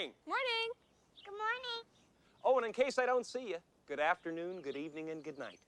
morning. Morning. Good morning. Oh, and in case I don't see you, good afternoon, good evening, and good night.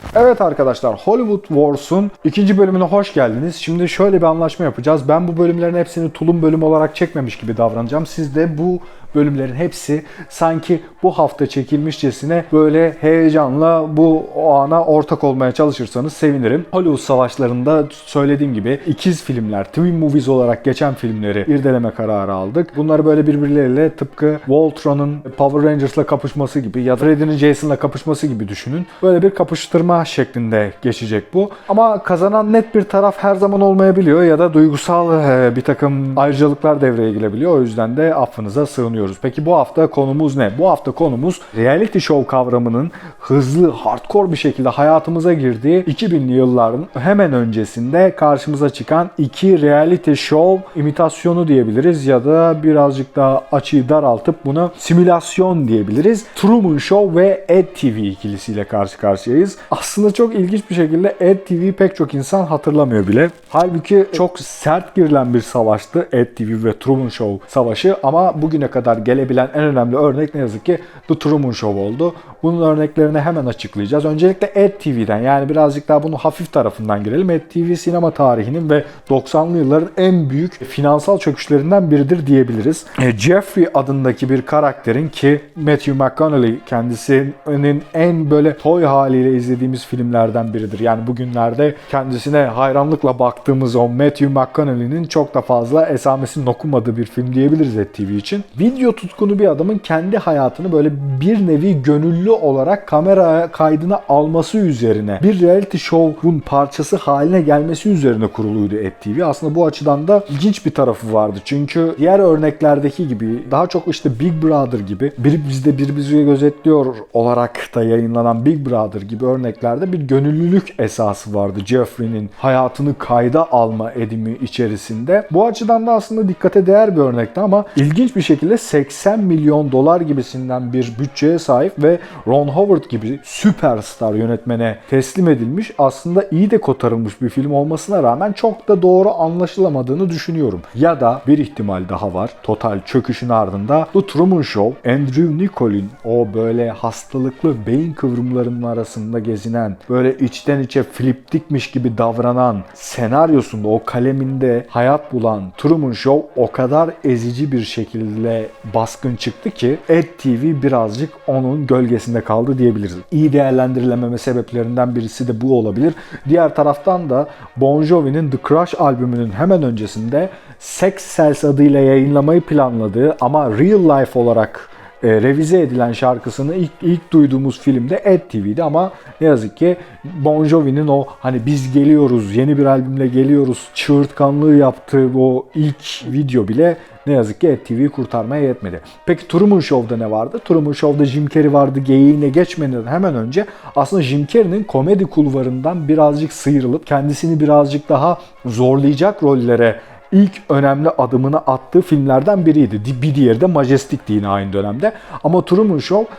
Evet arkadaşlar Hollywood Wars'un ikinci bölümüne hoş geldiniz. Şimdi şöyle bir anlaşma yapacağız. Ben bu bölümlerin hepsini tulum bölüm olarak çekmemiş gibi davranacağım. Siz de bu bölümlerin hepsi sanki bu hafta çekilmişçesine böyle heyecanla bu o ana ortak olmaya çalışırsanız sevinirim. Hollywood savaşlarında söylediğim gibi ikiz filmler, twin movies olarak geçen filmleri irdeleme kararı aldık. Bunları böyle birbirleriyle tıpkı Voltron'un Power Rangers'la kapışması gibi ya da Freddy'nin Jason'la kapışması gibi düşünün. Böyle bir kapıştırma şeklinde geçecek bu. Ama kazanan net bir taraf her zaman olmayabiliyor ya da duygusal e, bir takım ayrıcalıklar devreye girebiliyor. O yüzden de affınıza sığınıyoruz. Peki bu hafta konumuz ne? Bu hafta konumuz reality show kavramının hızlı, hardcore bir şekilde hayatımıza girdiği 2000'li yılların hemen öncesinde karşımıza çıkan iki reality show imitasyonu diyebiliriz ya da birazcık daha açıyı daraltıp buna simülasyon diyebiliriz. Truman Show ve Ed TV ikilisiyle karşı karşıyayız. Aslında çok ilginç bir şekilde Ed TV pek çok insan hatırlamıyor bile. Halbuki çok sert girilen bir savaştı Ed TV ve Truman Show savaşı ama bugüne kadar gelebilen en önemli örnek ne yazık ki The Truman Show oldu. Bunun örneklerini hemen açıklayacağız. Öncelikle Ed TV'den yani birazcık daha bunu hafif tarafından girelim. Ed TV sinema tarihinin ve 90'lı yılların en büyük finansal çöküşlerinden biridir diyebiliriz. E, Jeffrey adındaki bir karakterin ki Matthew McConaughey kendisinin en böyle toy haliyle izlediğimiz filmlerden biridir. Yani bugünlerde kendisine hayranlıkla baktığımız o Matthew McConaughey'nin çok da fazla esamesinin okunmadığı bir film diyebiliriz Ed TV için. Video tutkunu bir adamın kendi hayatını böyle bir nevi gönüllü olarak kamera kaydına alması üzerine bir reality show'un parçası haline gelmesi üzerine kuruluydu Ed TV. Aslında bu açıdan da ilginç bir tarafı vardı. Çünkü diğer örneklerdeki gibi daha çok işte Big Brother gibi bir bizde bir bizi gözetliyor olarak da yayınlanan Big Brother gibi örneklerde bir gönüllülük esası vardı. Jeffrey'nin hayatını kayda alma edimi içerisinde. Bu açıdan da aslında dikkate değer bir örnekti ama ilginç bir şekilde 80 milyon dolar gibisinden bir bütçeye sahip ve Ron Howard gibi süperstar yönetmene teslim edilmiş aslında iyi de kotarılmış bir film olmasına rağmen çok da doğru anlaşılamadığını düşünüyorum. Ya da bir ihtimal daha var. Total çöküşün ardında The Truman Show, Andrew Nicol'in o böyle hastalıklı beyin kıvrımlarının arasında gezinen, böyle içten içe fliptikmiş gibi davranan, senaryosunda o kaleminde hayat bulan Truman Show o kadar ezici bir şekilde baskın çıktı ki Ed TV birazcık onun gölgesinde kaldı diyebiliriz. İyi değerlendirilememe sebeplerinden birisi de bu olabilir. Diğer taraftan da Bon Jovi'nin The Crush albümünün hemen öncesinde Sex Cells adıyla yayınlamayı planladığı ama real life olarak e, revize edilen şarkısını ilk, ilk duyduğumuz filmde Ed TV'di ama ne yazık ki Bon Jovi'nin o hani biz geliyoruz yeni bir albümle geliyoruz çığırtkanlığı yaptığı o ilk video bile ne yazık ki TV'yi kurtarmaya yetmedi. Peki Truman Show'da ne vardı? Truman Show'da Jim Carrey vardı. Geyiğine geçmeden hemen önce aslında Jim Carrey'nin komedi kulvarından birazcık sıyrılıp kendisini birazcık daha zorlayacak rollere ilk önemli adımını attığı filmlerden biriydi. Bir diğeri de Majestic'ti yine aynı dönemde. Ama Truman Show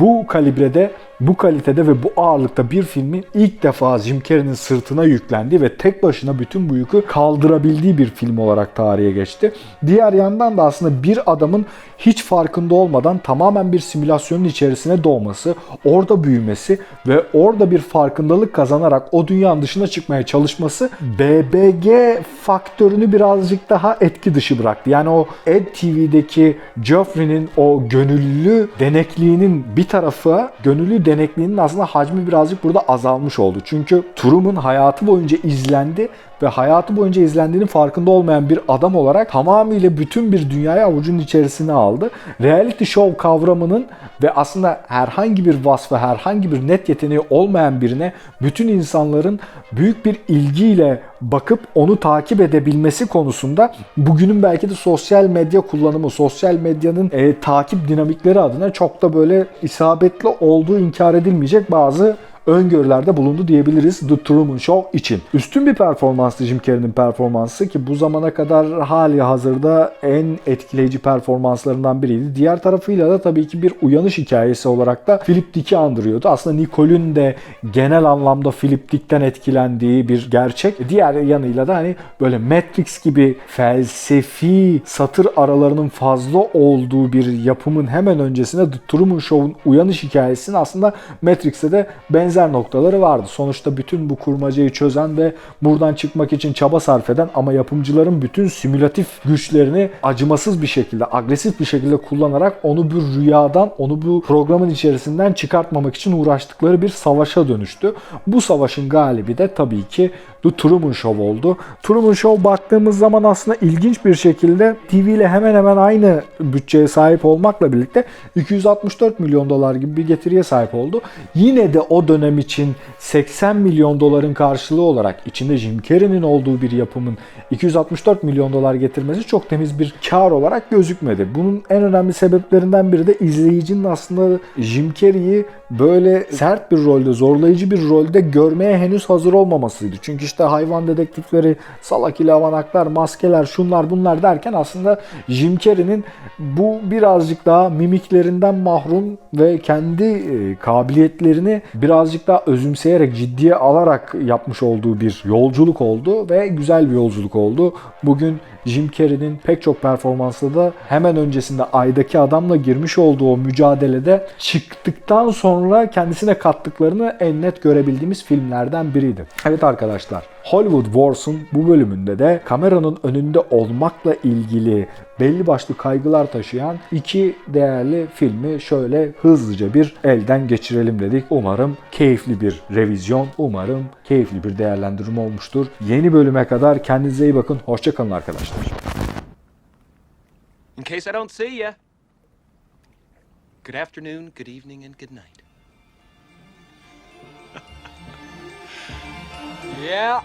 bu kalibrede, bu kalitede ve bu ağırlıkta bir filmin ilk defa Jim Carrey'nin sırtına yüklendiği ve tek başına bütün bu yükü kaldırabildiği bir film olarak tarihe geçti. Diğer yandan da aslında bir adamın hiç farkında olmadan tamamen bir simülasyonun içerisine doğması, orada büyümesi ve orada bir farkındalık kazanarak o dünyanın dışına çıkmaya çalışması BBG faktörünü birazcık daha etki dışı bıraktı. Yani o Ed TV'deki Joffrey'nin o gönüllü denekliğinin bir tarafı, gönüllü denekliğinin aslında hacmi birazcık burada azalmış oldu. Çünkü Truman hayatı boyunca izlendi ve hayatı boyunca izlendiğinin farkında olmayan bir adam olarak tamamıyla bütün bir dünyayı avucunun içerisine aldı. Reality show kavramının ve aslında herhangi bir vasfı, herhangi bir net yeteneği olmayan birine bütün insanların büyük bir ilgiyle bakıp onu takip edebilmesi konusunda bugünün belki de sosyal medya kullanımı, sosyal medyanın e, takip dinamikleri adına çok da böyle isabetli olduğu inkar edilmeyecek bazı öngörülerde bulundu diyebiliriz The Truman Show için. Üstün bir performanstı Jim Carrey'nin performansı ki bu zamana kadar hali hazırda en etkileyici performanslarından biriydi. Diğer tarafıyla da tabii ki bir uyanış hikayesi olarak da Philip Dick'i andırıyordu. Aslında Nicole'ün de genel anlamda Philip Dick'ten etkilendiği bir gerçek. Diğer yanıyla da hani böyle Matrix gibi felsefi satır aralarının fazla olduğu bir yapımın hemen öncesinde The Truman Show'un uyanış hikayesinin aslında Matrix'te de benzer noktaları vardı. Sonuçta bütün bu kurmacayı çözen ve buradan çıkmak için çaba sarf eden ama yapımcıların bütün simülatif güçlerini acımasız bir şekilde, agresif bir şekilde kullanarak onu bir rüyadan, onu bu programın içerisinden çıkartmamak için uğraştıkları bir savaşa dönüştü. Bu savaşın galibi de tabii ki The Truman Show oldu. Truman Show baktığımız zaman aslında ilginç bir şekilde TV ile hemen hemen aynı bütçeye sahip olmakla birlikte 264 milyon dolar gibi bir getiriye sahip oldu. Yine de o dönem için 80 milyon doların karşılığı olarak içinde Jim Carrey'nin olduğu bir yapımın 264 milyon dolar getirmesi çok temiz bir kar olarak gözükmedi. Bunun en önemli sebeplerinden biri de izleyicinin aslında Jim Carrey'i böyle sert bir rolde, zorlayıcı bir rolde görmeye henüz hazır olmamasıydı. Çünkü işte hayvan dedektifleri, salak ilavanaklar, maskeler, şunlar bunlar derken aslında Jim Carrey'nin bu birazcık daha mimiklerinden mahrum ve kendi e, kabiliyetlerini birazcık daha özümseyerek, ciddiye alarak yapmış olduğu bir yolculuk oldu ve güzel bir yolculuk oldu. Bugün Jim Carrey'nin pek çok performansı da hemen öncesinde Ay'daki adamla girmiş olduğu o mücadelede çıktıktan sonra kendisine kattıklarını en net görebildiğimiz filmlerden biriydi. Evet arkadaşlar Hollywood Wars'un bu bölümünde de kameranın önünde olmakla ilgili belli başlı kaygılar taşıyan iki değerli filmi şöyle hızlıca bir elden geçirelim dedik. Umarım keyifli bir revizyon, umarım keyifli bir değerlendirme olmuştur. Yeni bölüme kadar kendinize iyi bakın. Hoşçakalın arkadaşlar. In case I don't see you, good afternoon, good evening, and good night. yeah.